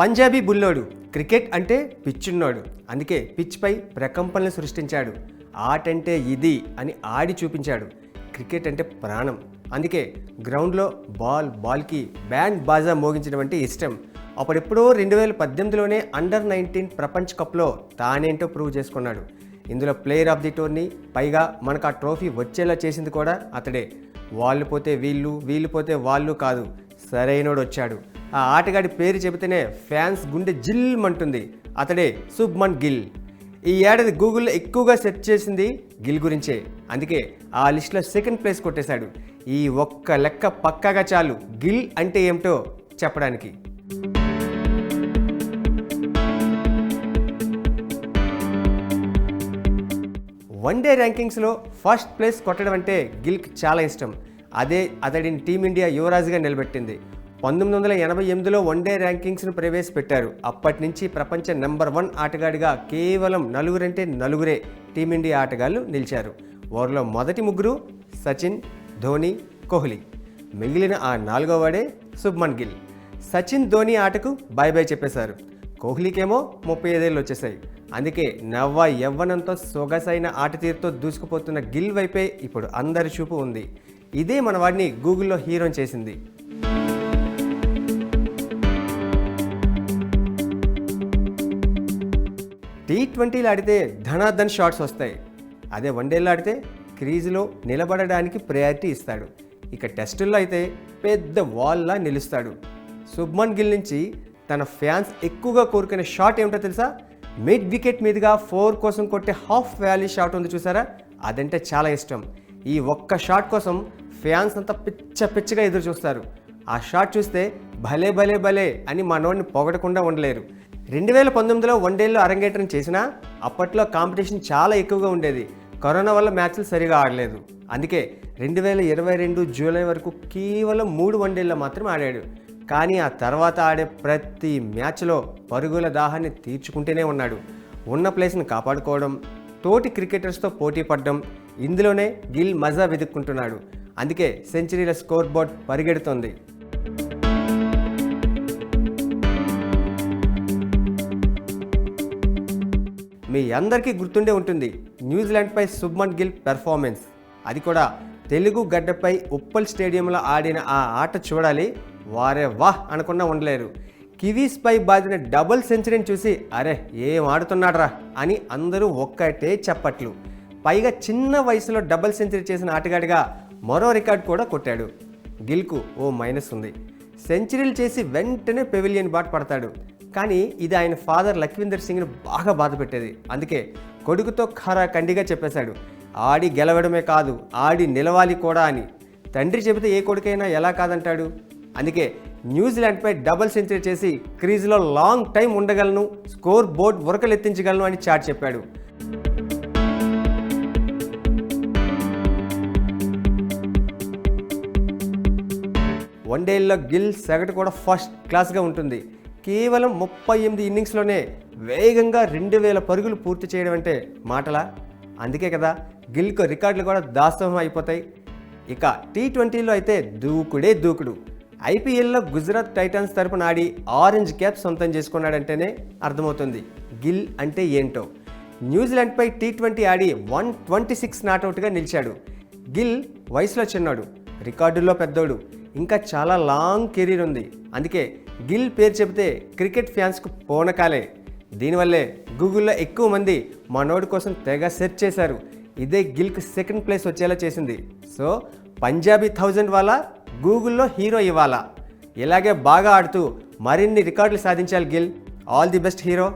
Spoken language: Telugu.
పంజాబీ బుల్లోడు క్రికెట్ అంటే పిచ్చున్నాడు. అందుకే పిచ్పై ప్రకంపనలు సృష్టించాడు. ఆట అంటే ఇది అని ఆడి చూపించాడు. క్రికెట్ అంటే ప్రాణం. అందుకే గ్రౌండ్లో బాల్ బాల్కి బ్యాండ్ బాజా మోగించడం అంటే ఇష్టం. అప్పుడెప్పుడో రెండు వేల పద్దెనిమిదిలోనే అండర్ నైన్టీన్ ప్రపంచ కప్లో తానేంటో ప్రూవ్ చేసుకున్నాడు. ఇందులో ప్లేయర్ ఆఫ్ ది టోర్నీ పైగా మనకు ఆ ట్రోఫీ వచ్చేలా చేసింది కూడా అతడే. వాళ్ళు పోతే వీళ్ళు వీళ్ళు పోతే వాళ్ళు కాదు. సరైనోడు వచ్చాడు. ఆ ఆటగాడి పేరు చెబితేనే ఫ్యాన్స్ గుండె జిల్మంటుంది. అతడే శుభ్మన్ గిల్. ఈ ఏడాది గూగుల్లో ఎక్కువగా సెర్చ్ చేసింది గిల్ గురించే. అందుకే ఆ లిస్ట్లో సెకండ్ ప్లేస్ కొట్టేశాడు. ఈ ఒక్క లెక్క పక్కాగా చాలు గిల్ అంటే ఏమిటో చెప్పడానికి. వన్ డే ర్యాంకింగ్స్లో ఫస్ట్ ప్లేస్ కొట్టడం అంటే గిల్క్ చాలా ఇష్టం. అదే అతడిని టీమిండియా యువరాజుగా నిలబెట్టింది. పంతొమ్మిది వందల ఎనభై ఎనిమిదిలో వన్ డే ర్యాంకింగ్స్ను ప్రవేశపెట్టారు. అప్పటి నుంచి ప్రపంచ నెంబర్ వన్ ఆటగాడిగా కేవలం నలుగురంటే నలుగురే టీమిండియా ఆటగాళ్ళు నిలిచారు. వారిలో మొదటి ముగ్గురు సచిన్ ధోని కోహ్లీ. మిగిలిన ఆ నాలుగో వాడే శుభ్మన్ గిల్. సచిన్ ధోని ఆటకు బాయ్ బాయ్ చెప్పేశారు. కోహ్లీకేమో ముప్పై ఐదేళ్ళు వచ్చేసాయి అందుకే నవ్వ యవ్వనంతో సొగసైన ఆట తీరుతో దూసుకుపోతున్న గిల్ వైపే ఇప్పుడు అందరి చూపు ఉంది. ఇదే మన వాడిని గూగుల్లో హీరోని చేసింది. టీ ట్వంటీలు ఆడితే ధనాధన్ షాట్స్ వస్తాయి. అదే వన్డేలో ఆడితే క్రీజులో నిలబడడానికి ప్రయారిటీ ఇస్తాడు. ఇక టెస్టుల్లో అయితే పెద్ద వాల్లా నిలుస్తాడు. శుభ్మన్ గిల్ నుంచి తన ఫ్యాన్స్ ఎక్కువగా కోరుకునే షాట్ ఏమిటో తెలుసా? మిడ్ వికెట్ మీదుగా ఫోర్ కోసం కొట్టే హాఫ్ వ్యాలీ షాట్ ఉంది చూసారా? అదంటే చాలా ఇష్టం. ఈ ఒక్క షాట్ కోసం ఫ్యాన్స్ అంతా పిచ్చ పిచ్చగా ఎదురు చూస్తారు ఆ షాట్ చూస్తే భలే భలే భలే అని మనోడిని పొగడకుండా ఉండలేరు. రెండు వేల పంతొమ్మిదిలో వన్డేల్లో అరంగేట్రం చేసినా అప్పట్లో కాంపిటీషన్ చాలా ఎక్కువగా ఉండేది. కరోనా వల్ల మ్యాచ్లు సరిగా ఆడలేదు. అందుకే రెండు వేల ఇరవై రెండు జూలై వరకు కేవలం మూడు వన్డేల్లో మాత్రం ఆడాడు. కానీ ఆ తర్వాత ఆడే ప్రతి మ్యాచ్లో పరుగుల దాహాన్ని తీర్చుకుంటూనే ఉన్నాడు. ఉన్న ప్లేస్ని కాపాడుకోవడం తోటి క్రికెటర్స్తో పోటీ పడడం ఇందులోనే గిల్ మజా వెతుక్కుంటున్నాడు. అందుకే సెంచరీల స్కోర్ బోర్డ్ పరిగెడుతోంది. మీ అందరికీ గుర్తుండే ఉంటుంది న్యూజిలాండ్పై శుభ్మన్ గిల్ పెర్ఫార్మెన్స్. అది కూడా తెలుగు గడ్డపై ఉప్పల్ స్టేడియంలో ఆడిన ఆ ఆట చూడాలి. వారే వాహ్ అనకుండా ఉండలేరు. కివీస్పై బాదిన డబుల్ సెంచరీని చూసి అరే ఏం ఆడుతున్నాడ్రా అని అందరూ ఒక్కటే చెప్పట్లు. పైగా చిన్న వయసులో డబుల్ సెంచరీ చేసిన ఆటగాడిగా మరో రికార్డ్ కూడా కొట్టాడు. గిల్కు ఓ మైనస్ ఉంది. సెంచరీలు చేసి వెంటనే పెవిలియన్ బాట్ పడతాడు. కానీ ఇది ఆయన ఫాదర్ లక్వీందర్ సింగ్ను బాగా బాధ పెట్టేది. అందుకే కొడుకుతో ఖరా కండిగా చెప్పేశాడు. ఆడి గెలవడమే కాదు ఆడి నిలవాలి కూడా అని. తండ్రి చెబితే ఏ కొడుకైనా ఎలా కాదంటాడు? అందుకే న్యూజిలాండ్పై డబుల్ సెంచరీ చేసి క్రీజ్లో లాంగ్ టైం ఉండగలను స్కోర్ బోర్డ్ ఉరకలెత్తించగలను అని చాట్ చెప్పాడు. వన్డేల్లో గిల్ సగటు కూడా ఫస్ట్ క్లాస్గా ఉంటుంది. కేవలం ముప్పై ఎనిమిది ఇన్నింగ్స్లోనే వేగంగా రెండు వేల పరుగులు పూర్తి చేయడం అంటే మాటలా? అందుకే కదా గిల్కు రికార్డులు కూడా దాస్తవం అయిపోతాయి. ఇక టీ ట్వంటీలో అయితే దూకుడే దూకుడు. ఐపీఎల్లో గుజరాత్ టైటన్స్ తరపున ఆడి ఆరెంజ్ క్యాప్ సొంతం చేసుకున్నాడంటేనే అర్థమవుతుంది. గిల్ అంటే ఏంటో. న్యూజిలాండ్పై టీ ట్వంటీ ఆడి వన్ ట్వంటీ సిక్స్ నాట్అవుట్గా నిలిచాడు. గిల్ వయసులో చిన్నాడు రికార్డుల్లో పెద్దోడు ఇంకా చాలా లాంగ్ కెరీర్ ఉంది. అందుకే గిల్ పేరు చెబితే క్రికెట్ ఫ్యాన్స్కు పోనకాలే. దీనివల్లే గూగుల్లో ఎక్కువ మంది మనోడు కోసం తెగ సెర్చ్ చేశారు. ఇదే గిల్కి సెకండ్ ప్లేస్ వచ్చేలా చేసింది. సో పంజాబీ థౌజండ్ వాళ్ళ గూగుల్లో హీరో ఇవ్వాలా? ఇలాగే బాగా ఆడుతూ మరిన్ని రికార్డులు సాధించాలి Gill. All the best hero.